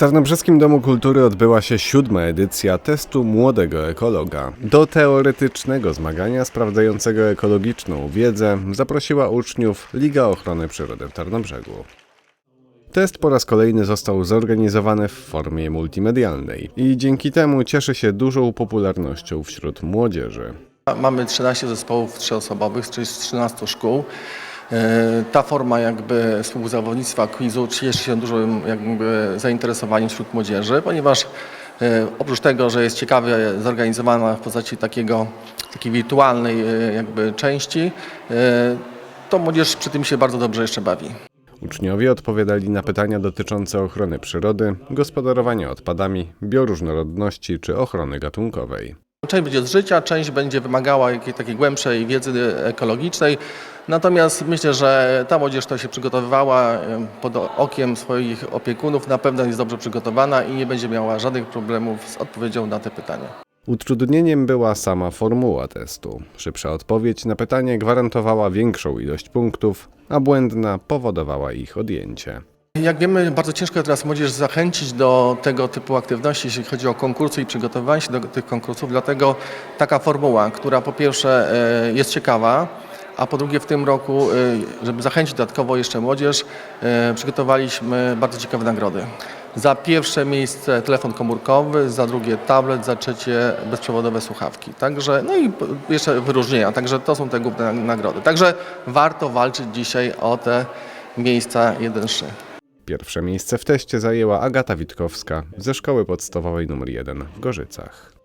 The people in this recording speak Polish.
Tarnobrzeskim Domu Kultury odbyła się siódma edycja testu młodego ekologa. Do teoretycznego zmagania sprawdzającego ekologiczną wiedzę zaprosiła uczniów Liga Ochrony Przyrody w Tarnobrzegu. Test po raz kolejny został zorganizowany w formie multimedialnej i dzięki temu cieszy się dużą popularnością wśród młodzieży. Mamy 13 zespołów trzyosobowych, z 13 szkół. E, Ta forma jakby współzawodnictwa quizu cieszy się dużym jakby zainteresowaniem wśród młodzieży, ponieważ e, oprócz tego, że jest ciekawie zorganizowana w postaci takiego, takiej wirtualnej e, jakby części, to młodzież przy tym się bardzo dobrze jeszcze bawi. Uczniowie odpowiadali na pytania dotyczące ochrony przyrody, gospodarowania odpadami, bioróżnorodności czy ochrony gatunkowej. Część będzie z życia, część będzie wymagała jakiejś takiej głębszej wiedzy ekologicznej. Natomiast myślę, że ta młodzież, która się przygotowywała pod okiem swoich opiekunów, na pewno jest dobrze przygotowana i nie będzie miała żadnych problemów z odpowiedzią na te pytania. Utrudnieniem była sama formuła testu. Szybsza odpowiedź na pytanie gwarantowała większą ilość punktów, a błędna powodowała ich odjęcie. Jak wiemy, bardzo ciężko teraz młodzież zachęcić do tego typu aktywności, jeśli chodzi o konkursy i przygotowywanie się do tych konkursów. Dlatego taka formuła, która po pierwsze e, jest ciekawa, a po drugie w tym roku, e, żeby zachęcić dodatkowo jeszcze młodzież, e, przygotowaliśmy bardzo ciekawe nagrody. Za pierwsze miejsce telefon komórkowy, za drugie tablet, za trzecie bezprzewodowe słuchawki. Także, no i jeszcze wyróżnienia, także to są te główne nagrody. Także warto walczyć dzisiaj o te miejsca 1-3. Pierwsze miejsce w teście zajęła Agata Witkowska ze szkoły podstawowej nr 1 w Gorzycach.